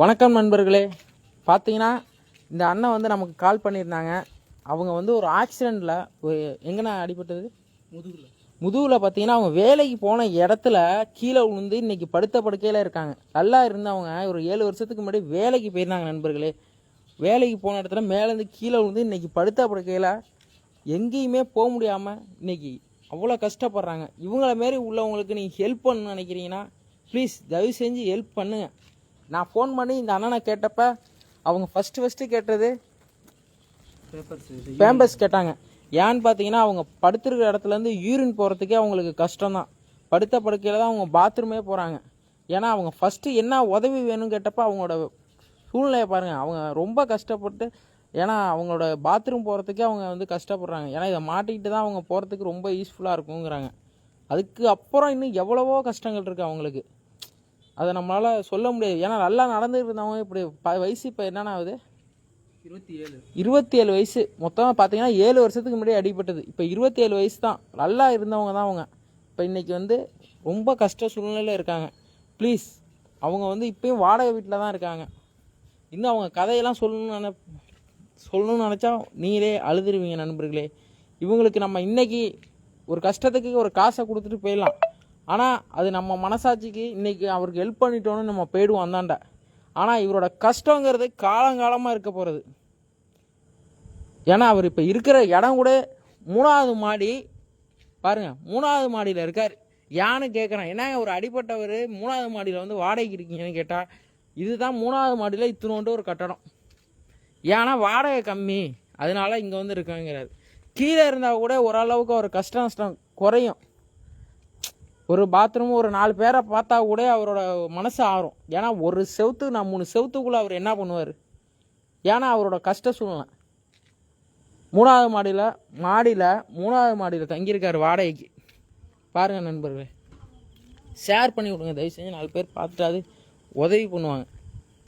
வணக்கம் நண்பர்களே. பார்த்தீங்கன்னா இந்த அண்ணன் வந்து நமக்கு கால் பண்ணியிருந்தாங்க. அவங்க வந்து ஒரு ஆக்சிடெண்ட்டில் எங்கண்ணா அடிபட்டது? முதுகுல. முதுகில் பார்த்தீங்கன்னா அவங்க வேலைக்கு போன இடத்துல கீழே விழுந்து இன்னைக்கு படுத்த படுக்கையில் இருக்காங்க. நல்லா இருந்தவங்க ஒரு ஏழு வருஷத்துக்கு முன்னாடி வேலைக்கு போயிருந்தாங்க நண்பர்களே. வேலைக்கு போன இடத்துல மேலேருந்து கீழே விழுந்து இன்னைக்கு படுத்த படுக்கையில் எங்கேயுமே போக முடியாமல் இன்னைக்கு அவ்வளோ கஷ்டப்படுறாங்க. இவங்கள மாரி உள்ளவங்களுக்கு நீங்கள் ஹெல்ப் பண்ணணும்னு நினைக்கிறீங்கன்னா ப்ளீஸ் தயவு செஞ்சு ஹெல்ப் பண்ணுங்க. நான் ஃபோன் பண்ணி இந்த அண்ணனை கேட்டப்ப அவங்க ஃபஸ்ட்டு ஃபஸ்ட்டு கேட்டது பேப்பர்ஸ் பேம்பஸ் கேட்டாங்க. ஏன்னு பார்த்தீங்கன்னா அவங்க படுத்திருக்கிற இடத்துலேருந்து யூரின் போகிறதுக்கே அவங்களுக்கு கஷ்டம்தான். படுத்த படுக்கையில் தான் அவங்க பாத்ரூமே போகிறாங்க ஏன்னா அவங்க ஃபஸ்ட்டு என்ன உதவி வேணும்னு கேட்டப்ப அவங்களோட சூழ்நிலையை பாருங்கள் அவங்க ரொம்ப கஷ்டப்பட்டு ஏன்னா அவங்களோட பாத்ரூம் போகிறதுக்கே அவங்க வந்து கஷ்டப்படுறாங்க. ஏன்னா இதை மாட்டிக்கிட்டு தான் அவங்க போகிறதுக்கு ரொம்ப யூஸ்ஃபுல்லாக இருக்குங்கிறாங்க. அதுக்கு அப்புறம் இன்னும் எவ்வளவோ கஷ்டங்கள் இருக்குது அவங்களுக்கு. அதை நம்மளால் சொல்ல முடியாது. ஏன்னா நல்லா நடந்துட்டு இருந்தவங்க இப்படி ப வயசு இப்போ என்னென்ன ஆகுது? இருபத்தி ஏழு இருபத்தி ஏழு வயசு. மொத்தமாக பார்த்தீங்கன்னா ஏழு வருஷத்துக்கு முன்னாடி அடிபட்டது. இப்போ இருபத்தி ஏழு வயசு தான். நல்லா இருந்தவங்க தான் அவங்க. இப்போ இன்னைக்கு வந்து ரொம்ப கஷ்ட சூழ்நிலையில் இருக்காங்க. ப்ளீஸ் அவங்க வந்து இப்பயும் வாடகை வீட்டில் தான் இருக்காங்க. இன்னும் அவங்க கதையெல்லாம் சொல்லணும்னு நினை சொல்லணும்னு நினச்சா நீங்களே அழுதுருவீங்க நண்பர்களே. இவங்களுக்கு நம்ம இன்னைக்கு ஒரு கஷ்டத்துக்கு ஒரு காசை கொடுத்துட்டு போயிடலாம். ஆனால் அது நம்ம மனசாட்சிக்கு இன்றைக்கி அவருக்கு ஹெல்ப் பண்ணிட்டோன்னு நம்ம போயிடுவோம் அந்தாண்ட. ஆனால் இவரோட கஷ்டங்கிறது காலங்காலமாக இருக்க போகிறது ஏன்னா அவர் இப்போ இருக்கிற இடம் கூட மூணாவது மாடி பாருங்கள் மூணாவது மாடியில் இருக்கார். யான்னு கேட்குறேன் ஏன்னா ஒரு அடிப்பட்டவர் மூணாவது மாடியில் வந்து வாடகைக்கு இருக்கீங்கன்னு கேட்டால் இதுதான் மூணாவது மாடியில் இத்தினோண்டு ஒரு கட்டடம். ஏன்னா வாடகை கம்மி. அதனால இங்கே வந்து இருக்காங்கிறாரு. கீழே இருந்தால் கூட ஓரளவுக்கு ஒரு கஷ்ட நஷ்டம் குறையும். ஒரு பாத்ரூம் ஒரு நாலு பேரை பார்த்தா கூட அவரோட மனசு ஆறும். ஏன்னா ஒரு செவுத்து நான் மூணு செவுத்துக்குள்ளே அவர் என்ன பண்ணுவார்? ஏன்னா அவரோட கஷ்ட சூழ்நிலை. மூணாவது மாடியில் மாடியில் மூணாவது மாடியில் தங்கியிருக்கார் வாடகைக்கு. பாருங்கள் நண்பர்களே. ஷேர் பண்ணி விடுங்க தயவு செஞ்சு நாலு பேர் பார்த்துட்டாது உதவி பண்ணுவாங்க.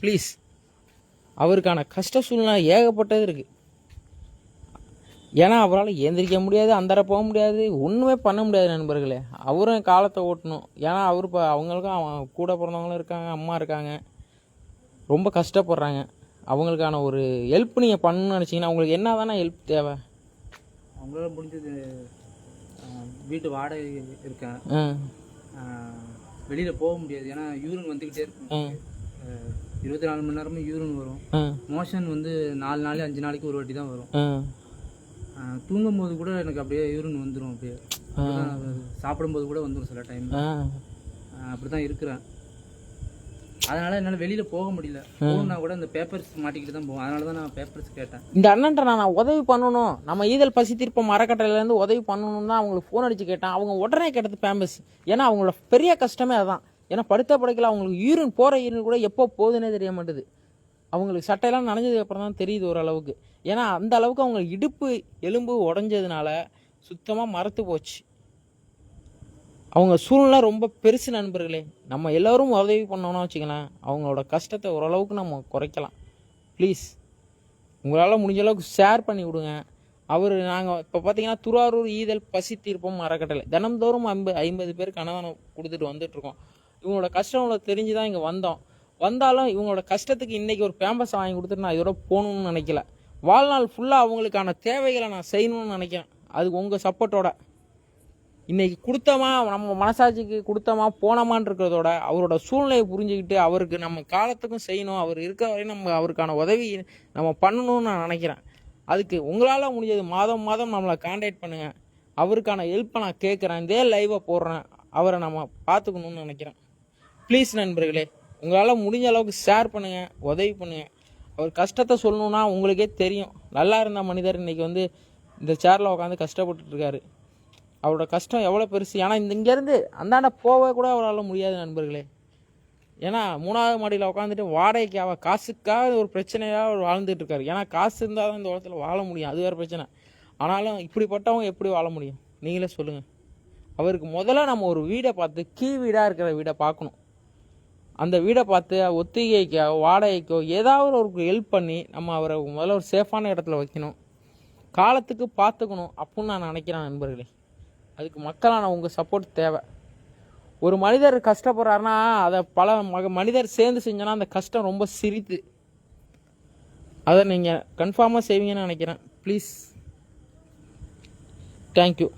ப்ளீஸ் அவருக்கான கஷ்ட சூழ்நிலை ஏகப்பட்டது இருக்குது ஏன்னா அவரால் எந்திரிக்க முடியாது அந்தர போக முடியாது ஒன்றுமே பண்ண முடியாது நண்பர்களே. அவரும் காலத்தை ஓட்டணும். ஏன்னா அவர் இப்போ அவங்களுக்கும் அவன் கூட பிறந்தவங்களும் இருக்காங்க அம்மா இருக்காங்க. ரொம்ப கஷ்டப்படுறாங்க. அவங்களுக்கான ஒரு ஹெல்ப் நீங்கள் பண்ணணும்னு நினச்சிங்கன்னா உங்களுக்கு என்ன தானே ஹெல்ப் தேவை? அவங்களால முடிஞ்சது வீட்டு வாடகை இருக்கேன் வெளியில் போக முடியாது. ஏன்னா யூரின் வந்துக்கிட்டே இருக்கும். இருபத்தி நாலு மணி நேரமும் யூரின் வரும். மோஷன் வந்து நாலு நாள் அஞ்சு நாளைக்கு ஒரு வாட்டி தான் வரும். தூங்கும்போது கூட எனக்கு அப்படியே யூரின் வந்துடும் அப்படியே. சாப்பிடும்போது கூட வந்துடும் சில டைம் அப்படி தான் இருக்கிறேன். அதனால என்னால் வெளியில் போக முடியல. போகணுன்னா கூட இந்த பேப்பர்ஸ் மாட்டிக்கிட்டு தான் போவோம் அதனால தான் நான் பேப்பர்ஸ் கேட்டேன். இந்த அண்ணன்ட்ட நான் உதவி பண்ணணும். நம்ம ஈதல் பசி தீர்ப்பம் அறக்கட்டளையிலேருந்து உதவி பண்ணணும் தான் அவங்களுக்கு ஃபோன் அடிச்சு கேட்டேன். அவங்க உடனே கேட்டது பேம்பஸ் ஏன்னா அவங்களோட பெரிய கஷ்டமே அதான். ஏன்னா படுத்த படுக்கல அவங்களுக்கு யூரின் போகிற யூரின் கூட எப்போ போகுதுன்னே தெரிய மாட்டுது. அவங்களுக்கு சட்டையெல்லாம் நனைஞ்சதுக்கு அப்புறம் தான் தெரியுது ஓரளவுக்கு. ஏன்னா அந்த அளவுக்கு அவங்க இடுப்பு எலும்பு உடஞ்சதுனால சுத்தமாக மறத்து போச்சு. அவங்க சூழ்நிலை ரொம்ப பெருசு நண்பர்களே. நம்ம எல்லோரும் உதவி பண்ணோம்னா வச்சுக்கலாம் அவங்களோட கஷ்டத்தை ஓரளவுக்கு நம்ம குறைக்கலாம். ப்ளீஸ் உங்களால் முடிஞ்ச அளவுக்கு ஷேர் பண்ணி விடுங்க. அவர் நாங்கள் இப்போ பார்த்தீங்கன்னா திருவாரூர் ஈதல் பசி தீர்ப்பம் அறக்கட்டளை. தினம்தோறும் ஐம்பது ஐம்பது பேர் கணவனை கொடுத்துட்டு வந்துட்டுருக்கோம் இவங்களோட கஷ்டம் இவ்வளோ தெரிஞ்சு தான் இங்கே வந்தோம். வந்தாலும் இவங்களோட கஷ்டத்துக்கு இன்றைக்கி ஒரு பேம்பஸ் வாங்கி கொடுத்துட்டு நான் இதோட போகணும்னு நினைக்கல. வாழ்நாள் ஃபுல்லாக அவங்களுக்கான தேவைகளை நான் செய்யணும்னு நினைக்கிறேன். அது உங்கள் சப்போர்ட்டோட இன்றைக்கி கொடுத்தோமா நம்ம மனசாட்சிக்கு கொடுத்தோமா போனோமான்னு இருக்கிறதோட அவரோட சூழ்நிலையை புரிஞ்சுக்கிட்டு அவருக்கு நம்ம காலத்துக்கும் செய்யணும் அவர் இருக்க வரையும் நம்ம அவருக்கான உதவி நம்ம பண்ணணும்னு நான் நினைக்கிறேன். அதுக்கு உங்களால் முடிஞ்சது மாதம் மாதம் நம்மளை காண்டாக்ட் பண்ணுங்கள் அவருக்கான ஹெல்ப்பை நான் கேட்குறேன். இதே லைவை போடுறேன். அவரை நம்ம பார்த்துக்கணும்னு நினைக்கிறேன். ப்ளீஸ் நண்பர்களே உங்களால் முடிஞ்ச அளவுக்கு ஷேர் பண்ணுங்கள் உதவி பண்ணுங்கள் அவர் கஷ்டத்தை சொல்லணுன்னா உங்களுக்கே தெரியும். நல்லா இருந்த மனிதர் இன்னைக்கு வந்து இந்த சேரில் உட்காந்து கஷ்டப்பட்டுருக்காரு அவரோட கஷ்டம் எவ்வளோ பெருசு? ஏன்னா இந்த இங்கேருந்து அந்தாண்ட போக கூட அவரால் முடியாது நண்பர்களே. ஏன்னா மூணாவது மாடியில் உட்காந்துட்டு வாடகைக்கு காசுக்காக ஒரு பிரச்சனையாக அவர் வாழ்ந்துட்டு இருக்காரு. ஏன்னா காசு இருந்தால் தான் இந்த உலகத்தில் வாழ முடியும். அது வேறு பிரச்சனை. ஆனாலும் இப்படிப்பட்டவங்க எப்படி வாழ முடியும்? நீங்களே சொல்லுங்கள் அவருக்கு முதல்ல நம்ம ஒரு வீடை பார்த்து கீ வீடாக இருக்கிற வீடை பார்க்கணும். அந்த வீடை பார்த்து ஒத்திகைக்கோ வாடகைக்கோ ஏதாவது ஒரு ஹெல்ப் பண்ணி நம்ம அவரை முதல்ல ஒரு சேஃபான இடத்துல வைக்கணும். காலத்துக்கு பார்த்துக்கணும் அப்படின்னு நான் நினைக்கிறேன் நண்பர்களே. அதுக்கு மக்களான உங்கள் சப்போர்ட் தேவை. ஒரு மனிதர் கஷ்டப்படுறாருன்னா அதை பல மக மனிதர் சேர்ந்து செஞ்சோன்னா அந்த கஷ்டம் ரொம்ப சிரித்து அதை நீங்கள் கன்ஃபார்மாக செய்வீங்கன்னு நினைக்கிறேன். Please thank you